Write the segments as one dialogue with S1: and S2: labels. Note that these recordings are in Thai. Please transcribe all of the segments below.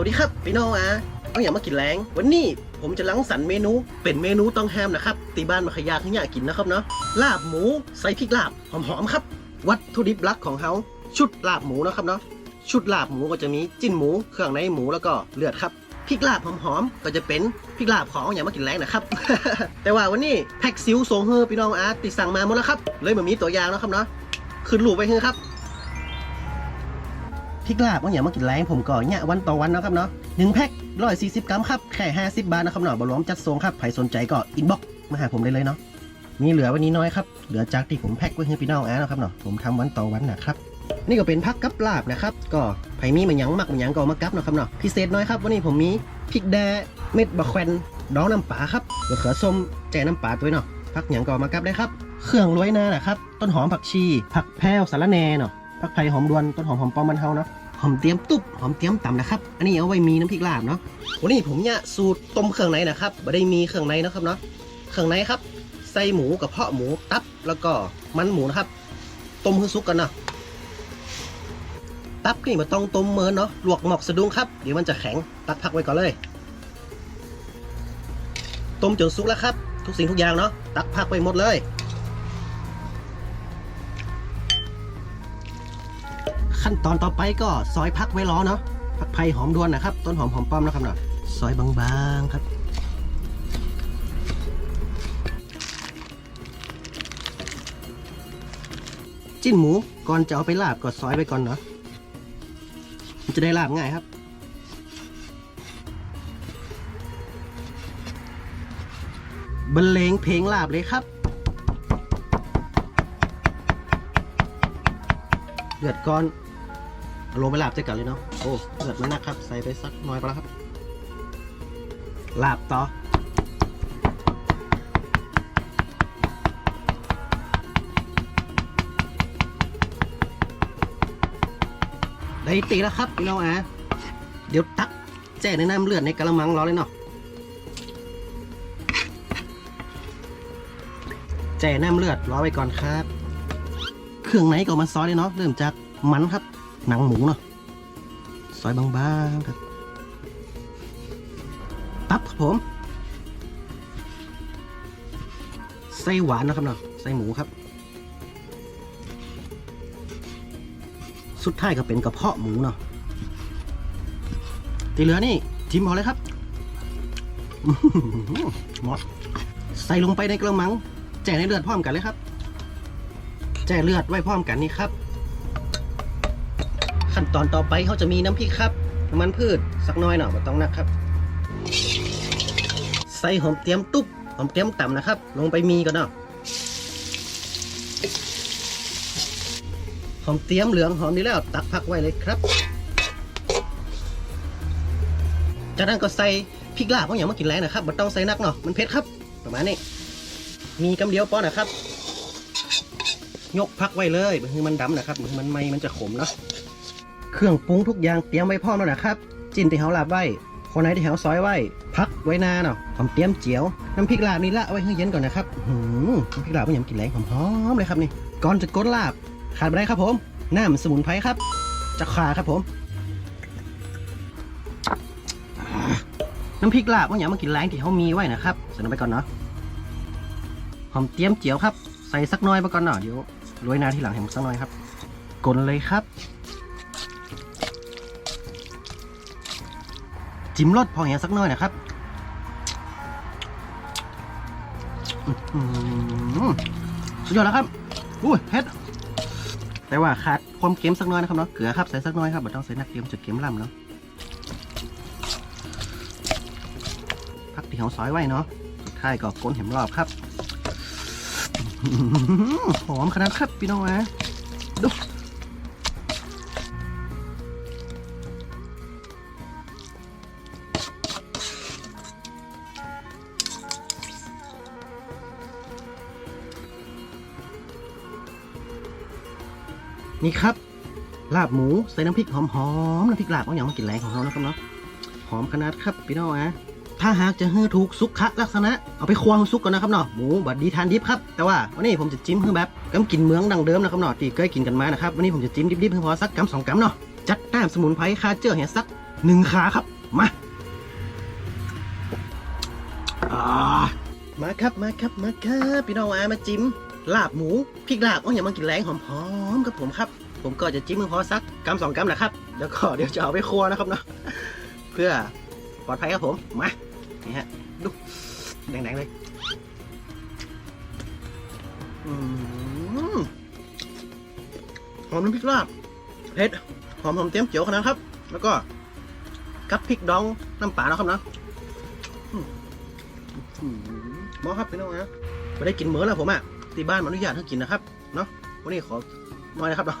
S1: วัสดีครับพี่น้องอะเอาอย่ามากินแรงวันนี้ผมจะลังสรรเมนู เป็นเมนูต้องห้ามนะครับตีบ้านมาขยาขึ้นอยากกินนะครับเนาะลาบหมูใส่พริกลาบหอมๆครับ วัตถุดิบหลักของเขาชุดลาบหมูนะครับเนาะชุดลาบหมูก็จะมีจิ้นหมู เครื่องในหมูแล้วก็เลือดครับพริกลาบหอมๆก็จะเป็นพริกลาบของอย่ามากินแรงนะครับ แต่ว่าวันนี้แพ็กซิลส่งเฮอพี่น้องอาติดสั่งมาหมดแล้วครับเลยแบบมีตัวอย่างนะครับเนาะขึ้นรูปไว้เฮอครับ ริกลาบว่าอย่างมากินแรงผมก็เนี่ยวันต่อวันนะครับเนาะหนึ่งแพ็คร้อยสี่สิบกรัมครับแค่ห้าสิบบาทนะครับเนาะบรวมจัดส่งครับใครสนใจก็อินบ็อกมาหาผมได้เลยเนาะมีเหลือวันนี้น้อยครับเหลือจากที่ผมแพ็คไว้ให้พี่น้องแอนะครับเนาะผมทำวันต่อวันนะครับนี่ก็เป็นพักกับลาบนะครับ ก็ไผ่มีมันหยังมักมันหยังก็เอามากับเนาะครับเนาะพิเศษน้อยครับวันนี้ผมมีพริกแดเม็ดบะแควนดองน้ำปลาครับมะเขือส้มแจ่น้ำปลาตัวเนาะพักหยังก็เอมากับได้ครับ เครื่องโรยหน้านะครับ ต้นหอมผักชี ผักแพรวสารแหน่เนาะผักไผ่หอมดวนต้นหอมหอมปอมมันเฮาเนาะ หอมเตรียมตุ๊บหอมเตรียมต่ำนะครับ อันนี้เอาไว้มีน้ำพริกลาบเนาะวันนี้ผมเนี่ยสูตรต้มเครื่องในนะครับไม่ได้มีเครื่องในนะครับเนาะเครื่องในครับใส่หมูกับเพาะหมูตับแล้วก็มันหมูนะครับ ต้มให้สุกกันเนาะตับนี่มันต้องต้มเมินเนาะลวกหมอกสะดุ้งครับเดี๋ยวมันจะแข็งตักพักไว้ก่อนเลย ต้มจนสุกแล้วครับ ทุกสิ่งทุกอย่างเนาะตักพักไว้หมดเลย ขั้นตอนต่อไปก็ซอยพักไว้รอเนาะผักไผ่หอมดวนนะครับ ต้นหอมหอมป้อมนะครับเนาะซอยบางๆครับจิ้นหมูก่อนจะเอาไปลาบก็ซอยไปก่อนเนาะมันจะได้ลาบง่ายครับ บรรเลงเพลงลาบเลยครับ เดือดก่อน ลงไปลาบจะกันเลยเนาะ โอ้เดือดมันนักครับ ใส่ไปสักน้อยก็แล้วครับ ลาบต่อ ได้ตีแล้วครับพี่น้องอะเดี๋ยวตักแจ้ในน้ำเลือดในกระมังรอเลยเนาะ แจ้น้ำเลือดรอไว้ก่อนครับ เครื่องในก็เอามาซอยเลยเนาะ เริ่มจากมันครับ หนังหมูเนาะซอยบางๆครับตับครับผมไส้หวานนะครับเนาะไส้หมูครับ สุดท้ายก็เป็นกระเพาะหมูเนาะที่เหลือนี่จิ้มเอเลยครับหมดใส่ลงไปในกระมัง แจ่ในเลือดพร้อมกันเลยครับ แจ่เลือดไว้พร้อมกันนี่ครับ ขั้นตอนต่อไปเขาจะมีน้ำพริกครับน้ำมันพืชสักน้อยหน่อยไม่ต้องนักครับ ใส่หอมเตรียมตุ๊บหอมเตรียมต่ำนะครับ ลงไปมีก่อนเนาะหอมเตรียมเหลืองหอมดีแล้วตักพักไว้เลยครับ จากนั้นก็ใส่พริกลาบเพราะอย่างเมากินแรงนะครับไม่ต้องใส่นักเนาะมันเผ็ดครับ ประมาณนี้มีกำเดียวพอนะครับ ยกพักไว้เลยมือมันดำนะครับมือมันไม่มันจะขมเนาะ เครื่องปรุงทุกอย่างเตรียมไว้พร้อมแล้วนะครับ จิ้นที่เฮาลาบไว้คนไหนที่เฮาซอยไว้พักไว้นานเนาะหอมเตรียมเจียวน้ำพริกลาบนี่ละเอาไว้ให้เย็นก่อนนะครับหือน้ำพริกลาบไม่ยำกินแรงหอมๆเลยครับนี่ก่อนจะกดลาบขาดไม่ได้ครับผมน้ำสมุนไพรครับจะขาครับผม น้ำพริกลาบว่าอย่ามากินแรงที่เขามีไว้นะครับใส่ลงไปก่อนเนาะหอมเตรียมเจียวครับ ใส่สักน้อยไปก่อนเนาะเดี๋ยวโรยนาที่หลังแหมสักน้อยครับกลนเลยครับ จิ้มรสพออย่างสักหน้อยนะครับสุดยอดแล้วครับอุ้ยเผ็ดแต่ว่าขาดความเค็มสักหน้อยนะครับเนาะเกลือครับใส่สักหน้อยครับไม่ต้องใส่นักเค็มจะเค็มล่ำเนาะพักที่เขาซอยไว้เนาะสุดท้ายก็ก้นเห็มรอบครับหอหอมขนาดครับพี่น้องนะดู นี่ครับ ลาบหมูใส่น้ำพริกหอมๆน้ำพริกลาบเอาอย่างมากินแรงของเรานะครับเนาะหอมขนาดครับพี่น้องนะถ้าหากจะให้ถูกสุขลักษณะ เอาไปควงสุกก่อนนะครับเนาะหมูบัดดีทานดิบครับ แต่ว่าวันนี้ผมจะจิ้มให้แบบกำกินเมืองดังเดิมนะครับเนาะที่เคยกินกันมานะครับวันนี้ผมจะจิ้มดิบๆให้พอสักกำสองกำเนาะจัดน้ำสมุนไพรคาเจอร์เหียสักหนึ่งขาครับมาอ่ามาครับมาครับมาครับพี่น้องอามาจิ้ม ลาบหมูพริกลาบอ้ยอย่ามากินแรงหอมๆกับผมครับ ผมก็จะจิ้มมือพอสักกำสองกำนะครับ แล้วก็เดี๋ยวจะเอาไปครัวนะครับเนาะเพื่อปลอดภัยครับผมมานี่ฮะดูแดงๆเลยหอมน้ำพริกลาบเผ็ดหอมหอมเตี้ยมเจียวขนาดครับ แล้วก็กับพริกดองน้ำปลาเนาะครับเนาะมอืมหมอครับพี่น้องนะไม่ได้กินเหมือแล้วผมอะ ที่บ้านมันอนุญาตให้กินนะครับเนาะวันนี้ขอน้อยนะครับเนาะ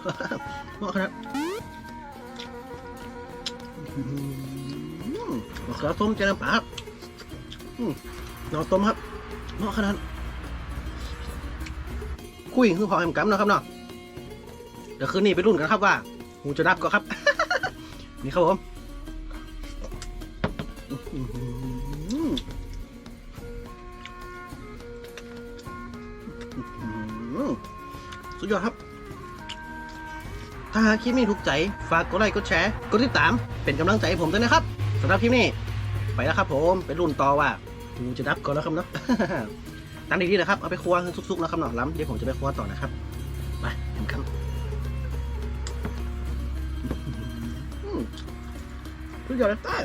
S1: เหมาะขนาดอืมะเขือส้มเจน้ำปลาครับอืมหนอต้มครับเหมาะขนาดคุยคือพอแฮมกัมนะครับเนาะเดี๋ยวคืนนี้ไปรุ่นกันครับว่าหูจะดับก็ครับ นี่ครับผม สุดยอดครับ ถ้าหากคลิปนี้ถูกใจ ฝากกดไลค์ กดแชร์ กดติดตาม เป็นกำลังใจให้ผมด้วยนะครับสำหรับคลิปนี้ ไปแล้วครับผมไปรุ่นต่อว่ากูจะดับก่อนแล้วครับเนาะตั้งดีๆนะครับ เอาไปครัวให้ซุกๆนะครับเนาะล้ำเดี๋ยวผมจะไปครัวต่อนะครับ ไปทำกันอืมสุดยอดเลยใต้